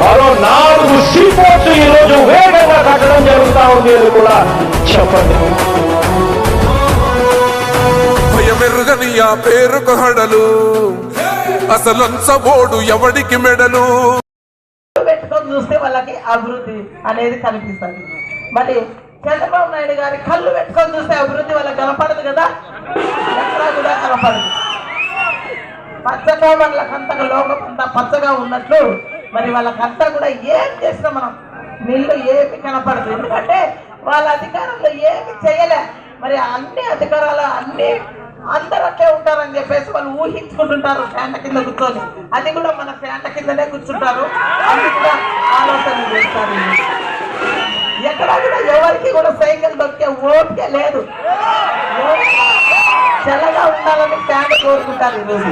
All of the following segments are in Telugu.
మరో నాలుగు సీపోర్ట్లు ఈ రోజు వేగంగా కట్టడం జరుగుతా ఉంది అని కూడా చెప్పండి. ఆ పేరుకు హడలు. అసలంచబోడు ఎవడికి మెడలు? పెట్టుకొని చూస్తే వాళ్ళకి అభివృద్ధి అనేది కనిపిస్తుంది. మరి చంద్రబాబు నాయుడు గారి కళ్ళు పెట్టుకొని చూస్తే అభివృద్ధి వాళ్ళకి కనపడదు కదా? ఎక్కడా కూడా కనపడదు. పచ్చగా వాళ్ళకంతగా లోకం అంతా పచ్చగా ఉన్నట్లు మరి వాళ్ళకంతా కూడా ఏం చేసినా మనం నీళ్ళు ఏమి కనపడదు. ఎందుకంటే వాళ్ళ అధికారంలో ఏమి చేయలే. మరి అన్ని అధికారాలు అన్ని అందరూ అట్లే ఉంటారని చెప్పేసి వాళ్ళు ఊహించుకుంటుంటారు ఫ్యాన్ల కింద కూర్చొని. అది కూడా మన ఫ్యాన్ల కిందనే కూర్చుంటారు. అది కూడా ఆలోచన చేస్తారు. ఎక్కడ కూడా ఎవరికి కూడా సైకిల్ దొరికే ఓపిక లేదు. చల్లగా ఉండాలని ఫ్యాన్ కోరుకుంటారు ఈరోజు.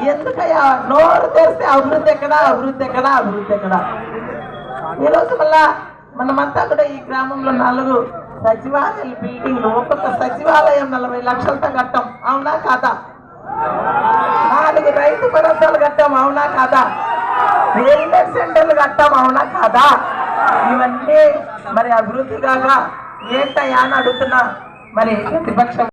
ఎందుకయ్యా? నోరు తెరిస్తే అభివృద్ధి ఎక్కడా? అభివృద్ధి ఎక్కడా? అభివృద్ధి ఎక్కడా? ఈరోజు మళ్ళా మనమంతా కూడా ఈ గ్రామంలో నాలుగు సచివాలయాలు బిల్డింగ్లు ఒక్కొక్క సచివాలయం నలభై లక్షలతో కట్టాం. అవునా కాదా? నాలుగు రైతు భరోసాలు కట్టాం. అవునా కాదా? వెల్నెస్ సెంటర్లు కట్టాం. అవునా కాదా? ఇవన్నీ మరి అభివృద్ధి కాగా ఏంటయ్యా అని అడుగుతున్నా. మరి ప్రతిపక్షం